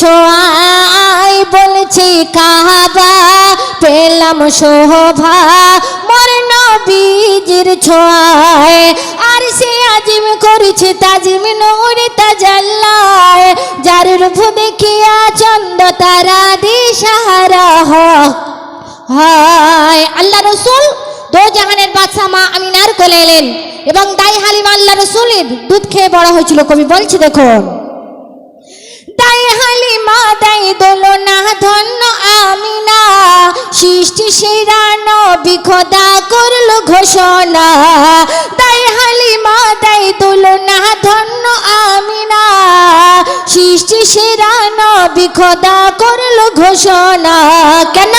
ছোঁয়ায় বলছি কাবা পেলাম শোভা। মোর নবীজির ছোঁয়ায় আর সে আজিম করেছে তাজিম নূর তাজাল্লায়, যার রূপ দেখিয়া চন্দ তারা দিশাহারা হয়। আল্লাহ রসুল দো জাহানের বাদশাহ মা আমিনার কোলে এবং দাই হালিমা আল্লাহ রসুলের দুধ খেয়ে বড় হয়েছিল। কবি বলছি, দেখুন তাই তাই দোলনা ধন্য আমিনা। সৃষ্টি সেরা নবী খোদা করল ঘোষণা। তাই হালিমা তাই দোলনা ধন্য আমিনা। সৃষ্টি সেরা নবী খোদা করল ঘোষণা। কেন?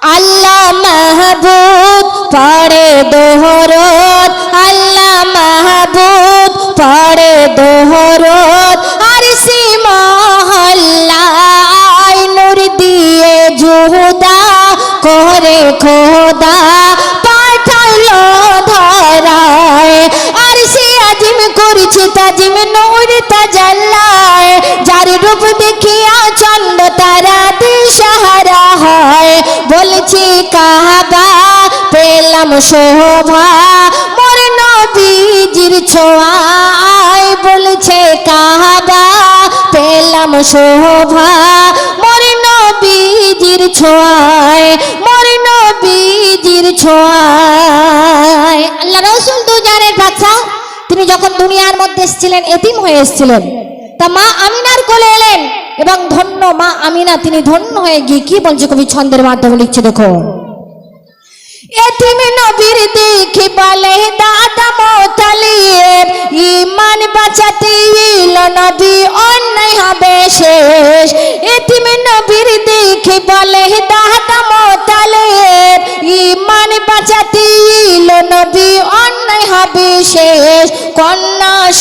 আল্লাহ মাহবুব পড়ে দোহরত। আল্লাহ মাহবুব পড়ে দোহরত। করে খোদা পাঠালো ধরায়। আর সে আজিম করেছে তাজিম নূর তাজাল্লায়। যার রূপ দেখিয়া চন্দ তারা দিশাহারা হয়। বলছি, কাহাবা, পেলাম শোভা, মোর নবীজির ছোঁয়ায়। বলছে, কাহাবা, পেলাম শোভা, মোর নবীজির ছোঁয়ায়। তিনি যখন দুনিয়ার মধ্যে এসেছিলেন, এতিম হয়ে এসেছিলেন, তা মা আমিনার কোলে এলেন এবং ধন্য মা আমিনা, তিনি ধন্য হয়ে গিয়ে কি বলছে কবি ছন্দের মাধ্যমে লিখছে দেখো। এতিম নবীর দেখে বলে, দাদা মোতালিব ইমান বাঁচাতে ইল নবী, অন্যায় হবে শেষ। এতিম নবীর দেখে বলে, দাদা মোতালিব ইমান বাঁচাতে ইল নবী, অন্যায় হবে শেষ।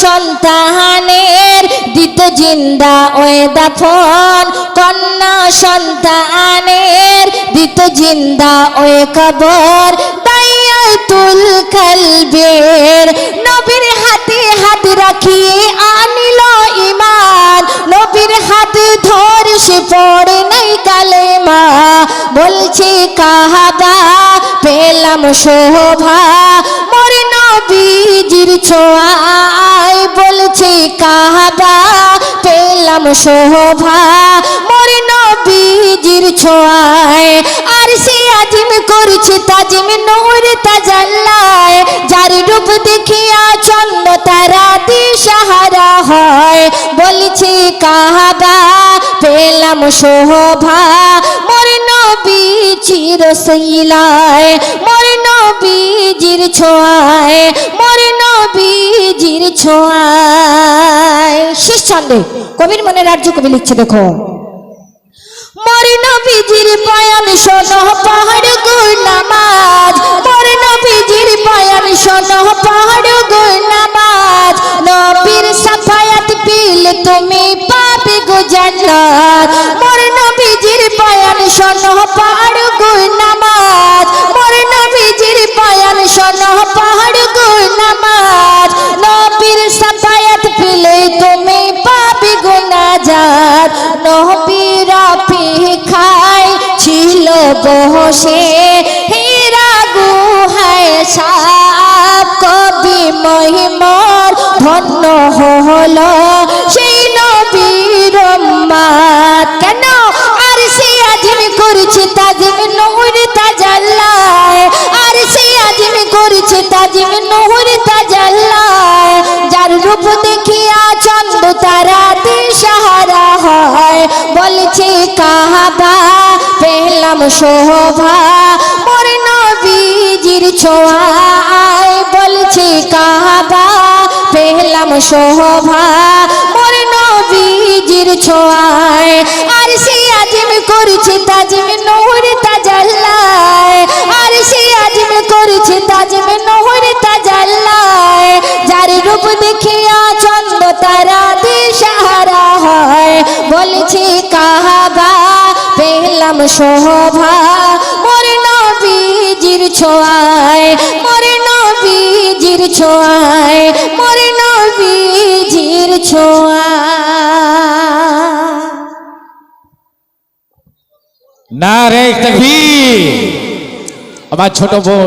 সন্তানের দিতে জিন্দা ওয়ে দাফন। কন্যা সন্তানের দিতে জিন্দা ওয়ে কবর। দাইয়াতুল কলবের নবীর হাতে হাত রাখিয়ে আনিল ইমান নবীর হাত ধর সে পড়ে নাই কালেমা। বলছে, কাহাবা, পেলাম শোভা। মোর নবীজির ছোঁয়ায় শোভা, মোর নবীজির ছোঁয়ায়। আর সে আজিম করছে তাজিম নূর তাজাল্লায় যার রূপ দেখিয়া চন্দ তারা দিশাহারা হয়। বলছে, কাহাবা, পেলাম শোভা, মোর নবী চিরশিলায় মোর নবীজির ছোঁয়ায়, মোর নবীজির ছোঁয়ায়। শেষ ছন্দে। কবির মনে রাজ্য কবি লিখছে, দেখো। মোর নবীজির বয়ান শোনো, পাহাড় গুর নামাজ। মোর নবীজির বয়ান শোনো, পাহাড় গুর নামাজ। নবীর সাফায়াত পিল তুমি পাবে গো পাহাড় বসে হীরা গুহায় সাপ কবি মহিমর ধন্য হলো। সেই নবীর কেন আর সে আজিম করেছে তাজিম নূর তাজাল্লায়? আর সে আজিম করেছে তাজিম নূর তাজাল্লায়? যার রূপ দেখিয়া পেলাম শোভা। মোর নবীজির ছোঁয়ায় বলছে কাহাবা পেলাম শোভা। মোর নবীজির ছোঁয়ায় আর সে আজিম করছে তাজিম প্রেম শোভা, মোর নবীজির ছোঁয়ায়, মোর নবীজির ছোঁয়ায়, মোর নবীজির ছোয়া। না রে তকবীর আমার ছোট বোন।